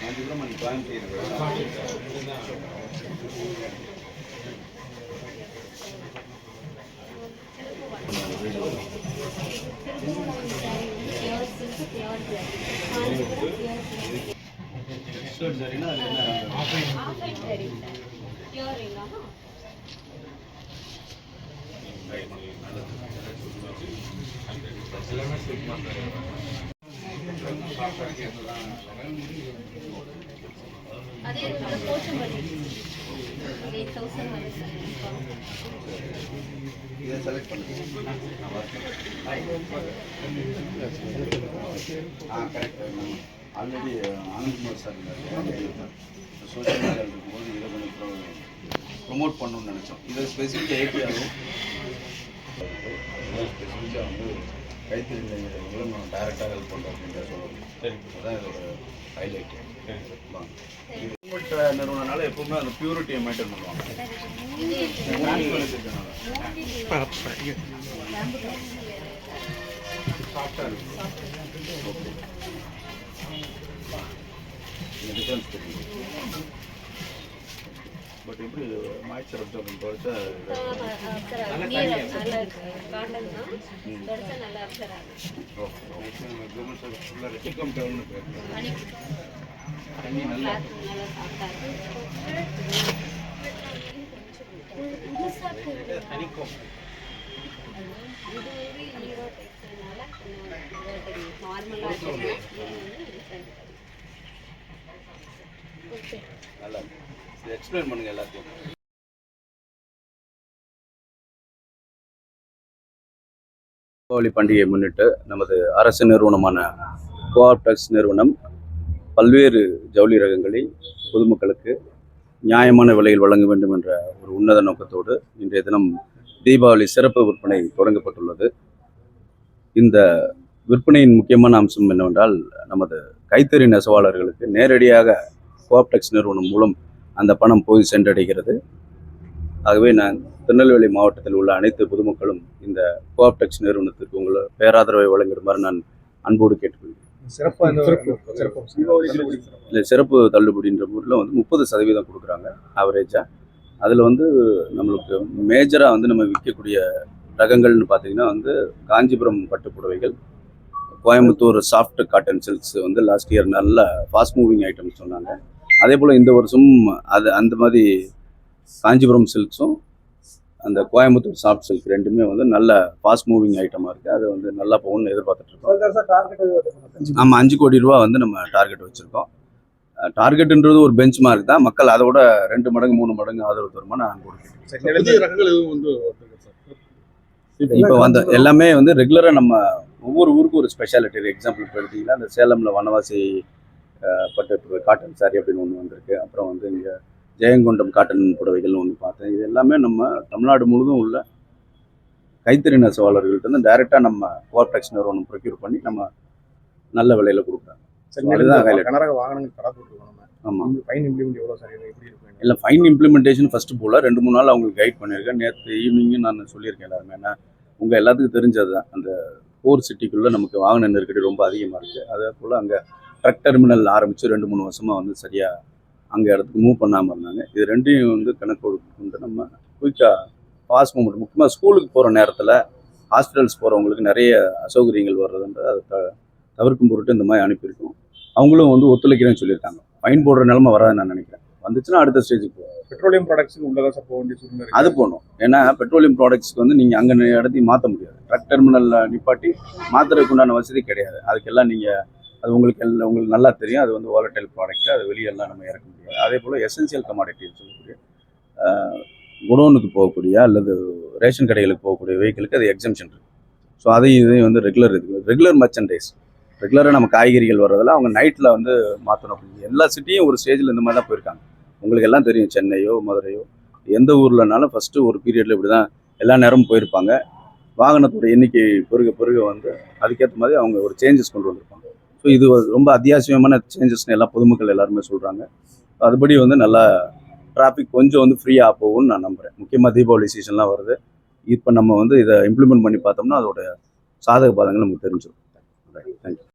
Kanchipuram and Coimbatore expert சரின்னா அது என்ன அதே இதுல போச்சம்பள்ளி எயிட் தௌசண்ட் வருது இதை செலக்ட் பண்ணுங்க. ஆ correct already Anandkumar sir social மீடியாவில் இருக்கும்போது இதை கொஞ்சம் ப்ரொமோட் பண்ணணும்னு நினச்சோம். இதை ஸ்பெசிஃபிக்காக ஏபிஆரும் ஸ்பெசிஃபிக்காக வந்து கைத்தறி இளம் டைரக்டாக ஹெல்ப் பண்ணுறோம் அப்படின்ற சொல்லணும் அதுதான் இதோட ஹைலைட் கவர்மெண்ட் நிறுவனனால எப்பவுமே அந்த பியூரிட்டியை மெயின்டைன் பண்ணுவாங்க. சாஃப்டாக ஓகே இந்த டிஃபரன்ஸ் தெரியும் பட் எப்படி மாய்ச்சர் அப்சர்வ் குறைச்சா தண்ணி. நல்லா தனிக்கும் இது வந்து நார்மலாக இருக்கு. ஓகே நல்லா இது எக்ஸ்பிளைன் எல்லாத்தையும். தீபாவளி பண்டிகையை முன்னிட்டு நமது அரசு நிறுவனமான கோஆப்டெக்ஸ் நிறுவனம் பல்வேறு ஜவுளி ரகங்களை பொதுமக்களுக்கு நியாயமான விலையில் வழங்க வேண்டும் என்ற ஒரு உன்னத நோக்கத்தோடு இன்றைய தினம் தீபாவளி சிறப்பு விற்பனை தொடங்கப்பட்டுள்ளது. இந்த விற்பனையின் முக்கியமான அம்சம் என்னவென்றால் நமது கைத்தறி நெசவாளர்களுக்கு நேரடியாக கோஆப்டெக்ஸ் நிறுவனம் மூலம் அந்த பணம் போய் சென்றடைகிறது. ஆகவே நான் திருநெல்வேலி மாவட்டத்தில் உள்ள அனைத்து பொதுமக்களும் இந்த கோஆப்டெக்ஸ் நிறுவனத்திற்கு உங்களை பேராதரவை வழங்கிடுமாறு நான் அன்போடு கேட்டுக்கொள்கிறேன். சிறப்பா இந்த சிறப்பு. இல்லை சிறப்பு தள்ளுபடின்ற முறையில் வந்து முப்பது சதவீதம் கொடுக்குறாங்க ஆவரேஜாக அதில் வந்து நம்மளுக்கு மேஜராக வந்து நம்ம விற்கக்கூடிய ரகங்கள்னு பார்த்தீங்கன்னா வந்து காஞ்சிபுரம் பட்டு புடவைகள் கோயம்புத்தூர் சாஃப்ட் காட்டன் சில்க்ஸ் வந்து லாஸ்ட் இயர் நல்ல ஃபாஸ்ட் மூவிங் ஐட்டம் சொன்னாங்க. அதே போல் இந்த வருஷம் அது அந்த மாதிரி காஞ்சிபுரம் சில்க்ஸும் அந்த கோயம்புத்தூர் சாஃப்ட் சில்க் ரெண்டுமே வந்து நல்ல ஃபாஸ்ட் மூவிங் ஐட்டமாக இருக்குது அது வந்து நல்லா போகணும்னு எதிர்பார்த்துட்டு இருக்கோம். ஆமாம் அஞ்சு கோடி ரூபா வந்து நம்ம டார்கெட் வச்சுருக்கோம். டார்கெட்டுன்றது ஒரு பெஞ்ச் மார்க் தான். மக்கள் அதை விட ரெண்டு மடங்கு மூணு மடங்கு ஆதரவு தருமா நான் கொடுக்கிறேன். இப்போ வந்த எல்லாமே வந்து ரெகுலராக நம்ம ஒவ்வொரு ஊருக்கும் ஒரு ஸ்பெஷாலிட்டி எக்ஸாம்பிள் இப்போ எடுத்தீங்கன்னா இந்த சேலமில் வனவாசி பட்டு காட்டன் சாரி அப்படின்னு ஒன்று வந்திருக்கு. அப்புறம் வந்து இங்கே ஜெயங்கொண்டம் காட்டன் புடவைகள்னு ஒன்று பார்த்தேன். இது எல்லாமே நம்ம தமிழ்நாடு முழுதும் உள்ள கைத்தறி நெசவாளர்கள்ட்ட இருந்து டைரெக்டாக நம்ம கோஆப்டெக்ஸ் நிறுவனம் ப்ரொக்யூர் பண்ணி நம்ம நல்ல விலையில் கொடுக்குறாங்க. கனரக வாகனங்கள் கடை போட்டுருக்கோம் ஆமாம் ஃபைன் இம்ப்ளிமெண்ட் எவ்வளோ சார் இது எப்படி இருக்கும் இல்லை ஃபைன் இம்ப்ளிமெண்டேஷன் ஃபஸ்ட்டு போல் ரெண்டு மூணு நாள் அவங்களுக்கு கைட் பண்ணியிருக்கேன். நேற்று ஈவினிங்கும் நான் சொல்லியிருக்கேன் எல்லாருமே. ஏன்னா உங்கள் எல்லாத்துக்கும் தெரிஞ்சது தான் அந்த கோர் சிட்டிக்குள்ளே நமக்கு வாகன நெருக்கடி ரொம்ப அதிகமாக இருக்குது அதே போல் அங்கே ட்ரக் டெர்மினல் ஆரம்பித்து ரெண்டு மூணு வருஷமாக வந்து சரியாக அங்கே இடத்துக்கு மூவ் பண்ணாமல் இருந்தாங்க. இது ரெண்டையும் வந்து கணக்கு கொண்டு நம்ம குயிக்காக பாஸ் மூமெண்ட் முக்கியமாக ஸ்கூலுக்கு போகிற நேரத்தில் ஹாஸ்பிட்டல்ஸ் போகிறவங்களுக்கு நிறைய அசௌகரியங்கள் வர்றதுன்ற அதை த- தவிர்க்கும் பொருட்டு இந்த மாதிரி அனுப்பியிருக்கோம். அவங்களும் வந்து ஒத்துழைக்கிறேன்னு சொல்லியிருக்காங்க. ஃபைன் போடுற நிலைமை வராதுன்னு நான் நினைக்கிறேன். வந்துச்சுன்னா அடுத்த ஸ்டேஜுக்கு போகும் பெட்ரோலியம் ப்ராடக்ட்ஸுக்கு உள்ளதா சார் போக வேண்டிய சூழ்நிலை. அது போகணும் ஏன்னா பெட்ரோலியம் ப்ராடக்ட்ஸ்க்கு வந்து நீங்கள் அங்கே இடத்தையும் மாற்ற முடியாது. ட்ரக் டெர்மினலில் நிப்பாட்டி மாற்றுறதுக்கு உண்டான வசதி கிடையாது. அதுக்கெல்லாம் நீங்கள் அது உங்களுக்கு எல்லாம் உங்களுக்கு நல்லா தெரியும். அது வந்து வாலட்டைல் ப்ராடக்ட் அது வெளியெல்லாம் நம்ம இறக்க முடியாது. அதே போல் எசென்சியல் கமாடிட்டின்னு சொல்லக்கூடிய குடோனுக்கு போகக்கூடிய அல்லது ரேஷன் கடைகளுக்கு போகக்கூடிய வெஹிக்கிளுக்கு அது எக்ஸம்ஷன் இருக்குது ஸோ அதையும் இதையும் வந்து ரெகுலர் இருக்குது ரெகுலர் மர்ச்சன்டைஸ் ரெகுலராக நம்ம காய்கறிகள் வர்றதெல்லாம் அவங்க நைட்டில் வந்து மாற்றணும் அப்படின்னு எல்லா சிட்டியும் ஒரு ஸ்டேஜில் இந்த மாதிரி தான் போயிருக்காங்க. உங்களுக்கு எல்லாம் தெரியும் சென்னையோ மதுரையோ எந்த ஊர்லனாலும் ஃபஸ்ட்டு ஒரு பீரியடில் இப்படி தான் எல்லா நேரமும் போயிருப்பாங்க. வாகனத்தோட எண்ணிக்கை பெருக பெருக வந்து அதுக்கேற்ற மாதிரி அவங்க ஒரு சேஞ்சஸ் கொண்டு வந்திருப்பாங்க. ஸோ இது ரொம்ப அத்தியாவசியமான சேஞ்சஸ்னு எல்லாம் பொதுமக்கள் எல்லாருமே சொல்கிறாங்க அதுபடி வந்து நல்லா டிராஃபிக் கொஞ்சம் வந்து ஃப்ரீயாக போகும்னு நான் நம்புகிறேன் முக்கியமாக தீபாவளி சீசன்லாம் வருது. இப்போ நம்ம வந்து இதை இம்ப்ளிமெண்ட் பண்ணி பார்த்தோம்னா அதோட சாதக பாதங்கள் நமக்கு தெரிஞ்சிடும். தேங்க்யூ